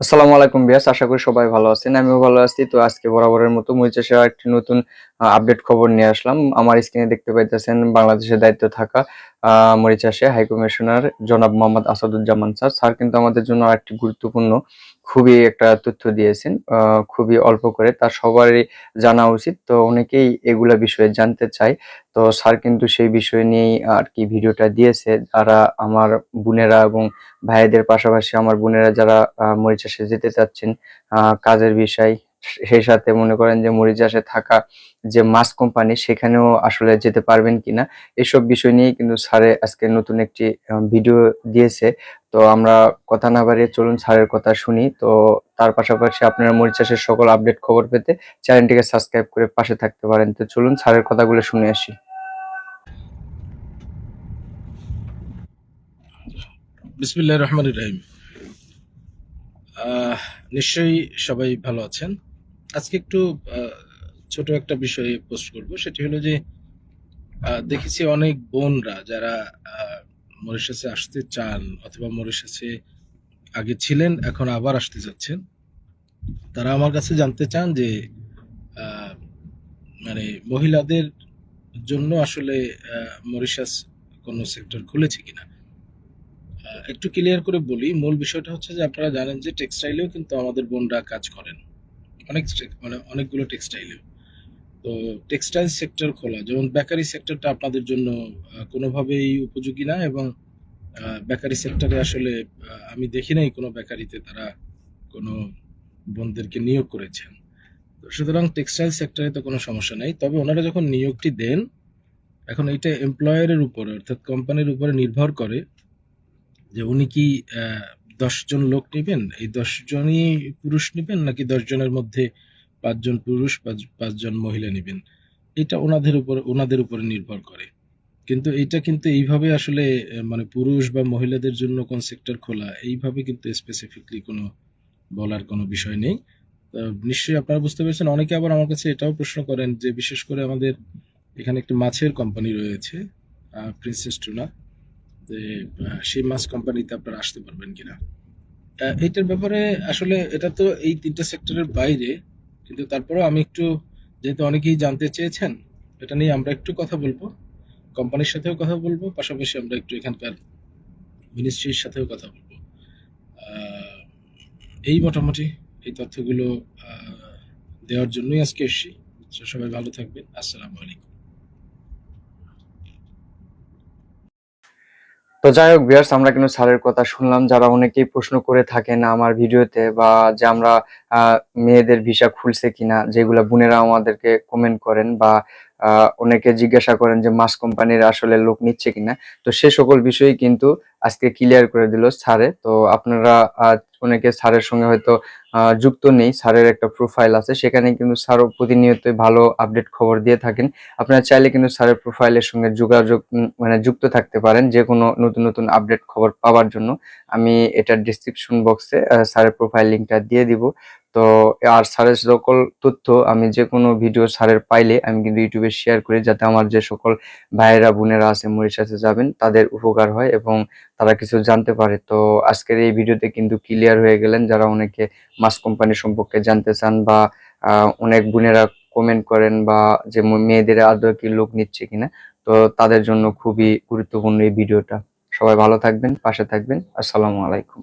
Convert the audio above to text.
আসসালামু আলাইকুম বিয়াস, আশা করি সবাই ভালো আছেন, আমিও ভালো আছি। তো আজকে বরাবরের মতো মরিচা সেরা একটি নতুন আপডেট খবর নিয়ে আসলাম। আমার স্ক্রিনে দেখতে পাইতেছেন বাংলাদেশের দায়িত্ব থাকা আহ, মরিচ চাষে হাই কমিশনার জনাব মোহাম্মদ আসাদুজ্জামান। স্যার স্যার কিন্তু আমাদের জন্য একটি গুরুত্বপূর্ণ খুবই একটা তথ্য দিয়েছেন খুবই অল্প করে তার সবারই জানা উচিত। তো অনেকেই এগুলা বিষয়ে জানতে চায়। তো স্যার কিন্তু সেই বিষয় নিয়েই আর কি ভিডিওটা দিয়েছে। যারা আমার বোনেরা এবং ভাইদের পাশাপাশি আমার বোনেরা যারা আহ, মরিচ চাষে যেতে চাচ্ছেন কাজের বিষয় সেই সাথে মনে করেন যে মরিচ চাষে থাকা যে মাছ কোম্পানি সেখানেও আসলে যেতে পারবেন কিনা, এসব বিষয় নিয়ে কিন্তু স্যারে আজকে নতুন একটি ভিডিও দিয়েছে। তো আমরা কথা না বাড়িয়ে চলুন স্যারের কথা শুনি। তো তার পাশাপাশি আপনারা মরিচ চাষের সকল আপডেট খবর পেতে চ্যানেলটিকে সাবস্ক্রাইব করে পাশে থাকতে পারেন। তো চলুন স্যারের কথাগুলো শুনে আসি। বিসমিল্লাহ রহমান রহিম। নিশ্চয়ই সবাই ভালো আছেন। আজকে একটু ছোট একটা বিষয়ে পোস্ট করব। সেটি হলো যে দেখেছি অনেক বোনরা যারা মরিশাসে আসতে চান অথবা মরিশাসে আগে ছিলেন, এখন আবার আসতে যাচ্ছেন। তারা আমার কাছে জানতে চান যে মানে মহিলাদের জন্য আসলে মরিশাস কোনো সেক্টর খুলেছে কিনা। একটু ক্লিয়ার করে বলি। মূল বিষয়টা হচ্ছে যে, আপনারা জানেন যে টেক্সটাইলেও কিন্তু আমাদের বোনরা কাজ করেন। অনেক মানে অনেকগুলো টেক্সটাইলেও তো টেক্সটাইল সেক্টর খোলা, যেমন বেকারি সেক্টরটা আপনাদের জন্য কোনোভাবেই উপযোগী না এবং বেকারি সেক্টরে আসলে আমি দেখি নাই কোনো বেকারিতে তারা কোনো বোনদেরকে নিয়োগ করেছেন। তো সুতরাং টেক্সটাইল সেক্টরে তো কোনো সমস্যা নেই। তবে ওনারা যখন নিয়োগটি দেন, এখন এইটা এমপ্লয়ারের উপরে, অর্থাৎ কোম্পানির উপরে নির্ভর করে যে উনি কি দশ জন লোক নেবেন? এই দশ জনই পুরুষ নেবেন নাকি দশ জনের মধ্যে পাঁচজন পুরুষ, পাঁচ- পাঁচজন মহিলা নেবেন? এটা ওনাদের উপর, ওনাদের উপরে নির্ভর করে। কিন্তু এটা কিন্তু এইভাবে আসলে মানে পুরুষ বা মহিলাদের জন্য কোন সেক্টর খোলা, এইভাবে কিন্তু স্পেসিফিকলি কোনো বলার কোনো বিষয় নেই। নিশ্চয়ই আপনারা বুঝতে পেরেছেন। অনেকে আবার আমার কাছে এটাও প্রশ্ন করেন যে, বিশেষ করে আমাদের এখানে একটি মাছের কোম্পানি রয়েছে প্রিন্সেস টুনা সেই মাছ কোম্পানিতে আপনারা আসতে পারবেন কিনা। আহ, এইটার ব্যাপারে আসলে এটা তো এই তিনটা সেক্টরের বাইরে কিন্তু তারপরেও আমি একটু যেহেতু অনেকেই জানতে চেয়েছেন এটা নিয়ে আমরা একটু কথা বলব। কোম্পানির সাথেও কথা বলব পাশাপাশি আমরা একটু এখানকার মিনিস্ট্রির সাথেও কথা বলব। এই মোটামুটি এই তথ্যগুলো দেওয়ার জন্যই আজকে এসেছি। সবাই ভালো থাকবেন। আসসালামু আলাইকুম। তো যাই হোক বিয়ার্স আমরা কিন্তু স্যারের কথা শুনলাম। যারা অনেকেই প্রশ্ন করে থাকেন আমার ভিডিওতে বা যে আমরা মেয়েদের ভিসা খুলছে কিনা, যেগুলো বোনেরা আমাদেরকে কমেন্ট করেন বা অনেকে জিজ্ঞাসা করেন যে, মাস কোম্পানির আসলে লোক নিচ্ছে কিনা? তো সে সকল বিষয়ই কিন্তু আজকে ক্লিয়ার করে দিল স্যারে। তো আপনারা অনেকে স্যারের সঙ্গে হয়তো যুক্ত নেই, স্যারের একটা প্রোফাইল আছে, সেখানে কিন্তু স্যারও প্রতিনিয়তই ভালো আপডেট খবর দিয়ে থাকেন। আপনারা চাইলে কিন্তু স্যারের প্রোফাইলের সঙ্গে যোগাযোগ মানে যুক্ত থাকতে পারেন যে কোনো নতুন নতুন আপডেট খবর পাওয়ার জন্য। আমি এটার ডিসক্রিপশন বক্সে স্যারের প্রোফাইল লিঙ্কটা দিয়ে দিব। তো, আর স্যারের সকল তথ্য আমি যে কোনো ভিডিও স্যারের পাইলে আমি কিন্তু ইউটিউবে শেয়ার করি, যাতে আমার যে সকল ভাইয়েরা, বোনেরা আছে মরিশাসে যাবেন, তাদের উপকার হয় এবং তারা কিছু জানতে পারে। তো, আজকের এই ভিডিওতে কিন্তু ক্লিয়ার হয়ে গেলেন, যারা অনেকে মাস কোম্পানি সম্পর্কে জানতে চান বা অনেক বোনেরা কমেন্ট করেন বা যে মেয়েদের আদৌ কি লোক নিচ্ছে কিনা, তো তাদের জন্য খুবই গুরুত্বপূর্ণ এই ভিডিওটা সবাই ভালো থাকবেন, পাশে থাকবেন। আসসালামু আলাইকুম।